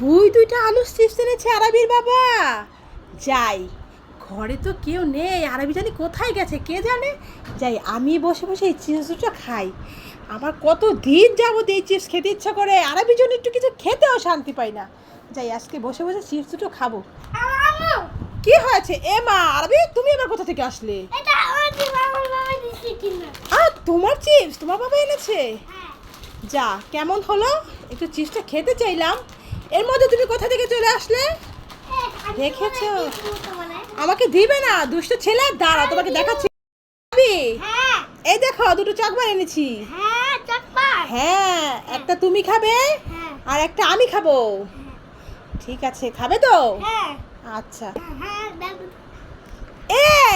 দুই দুইটা আলু চিপস এনেছে আরবির বাবা। যাই ঘরে তো কেউ নেই আরবি জানি কোথায় গেছে কে জানে? যাই আমি বসে বসে এই চিপস দুটো খাই। আমার কত দিন যাবত এই চিপস খেতে ইচ্ছা করে আরবির জন্য একটু কিছু খেতেও শান্তি পাই না। যাই আজকে বসে বসে চিপস দুটো খাব। কি হয়েছে? এ মা আরবি তুমি এবার কোথা থেকে আসলে? আমার আমার আর তোমার চিপস তোমার বাবা এনেছে? হ্যাঁ। যা কেমন হলো? একটু চিপসটা খেতে চাইলাম। এর মধ্যে তুমি কোথা থেকে চলে আসলে? দেখেছ? আমাকে দিবে না দুষ্ট ছেলে। দাঁড়া তোমাকে দেখাচ্ছি। হ্যাঁ। এই দেখো দুটো চকবার এনেছি। হ্যাঁ হ্যাঁ একটা তুমি খাবে হ্যাঁ। আর একটা আমি খাব। ঠিক আছে খাবে তো? হ্যাঁ। আচ্ছা। হ্যাঁ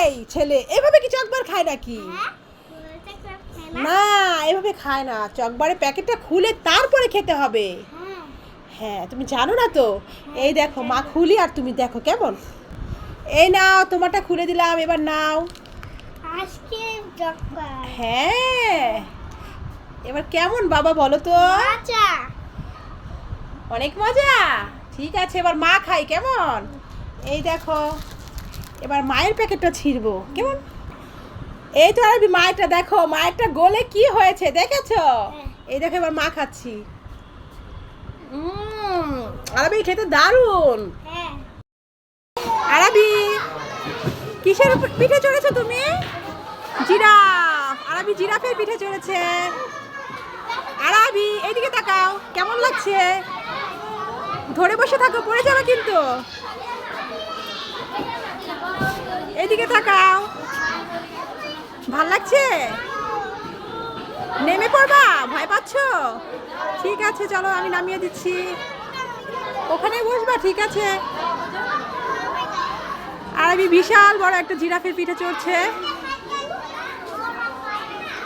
এই ছেলে এভাবে কি চকবার খায় নাকি? হ্যাঁ না এভাবে খায় না। চকবারের প্যাকেটটা খুলে তারপরে খেতে হবে। হ্যাঁ হ্যাঁ তুমি জানো না তো? এই দেখো মা খুলি আর তুমি দেখো কেমন? এই নাও তোমারটা খুলে দিলাম এবার নাও। হ্যাঁ। এবার কেমন বাবা বলো তো? অনেক মজা। ঠিক আছে এবার মা খাই কেমন? এই দেখো এবার মায়ের প্যাকেটটা ছিঁড়বো কেমন? এই তো আর মায়েরটা দেখো মায়েরটা গোলে কি হয়েছে দেখেছ? হ্যাঁ। এই দেখো এবার মা খাচ্ছি। আরবি খেতে দারুণ। হ্যাঁ। আরবি কিসের পিঠে চড়েছো তুমি? জিরাফ আরবি জিরাফের পিঠে চড়েছে। আরবি এইদিকে তাকাও কেমন লাগছে? ধরে বসে থাকো পড়ে যাবে কিন্তু। এইদিকে তাকাও। ভালো লাগছে? নেমে পড়বা ভয় পাচ্ছো? ঠিক আছে চলো আমি নামিয়ে দিচ্ছি। ওখানে বসবা ঠিক আছে। আর আমি বিশাল বড় একটা জিরাফের পিঠে চড়ছে।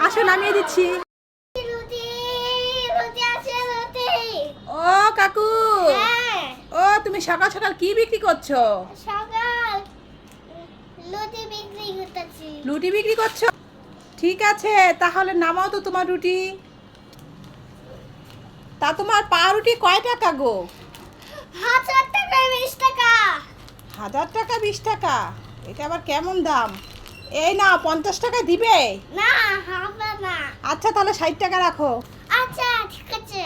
আসো নামিয়ে দিচ্ছি। ও কাকু। ও তুমি সকাল সকাল কি বিক্রি করছ? সকাল লুচি বিক্রি করতেছি। রুটি বিক্রি করছ? ঠিক আছে তাহলে নামাও তো তোমার রুটি। তা তোমার পাউরুটি কয় টাকা গো? হাজার টাকা বিশ টাকা। হাজার টাকা বিশ টাকা? এটা আবার কেমন দাম? এই না পঞ্চাশ টাকা দিবে? না হবে না। আচ্ছা তাহলে ষাট টাকা রাখো। আচ্ছা ঠিক আছে।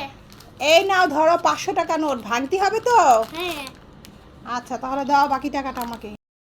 এই নাও ধরো পাঁচশো টাকা নোট। ভাঙতি হবে তো? হ্যাঁ। আচ্ছা তাহলে দাও বাকি টাকাটা আমাকে।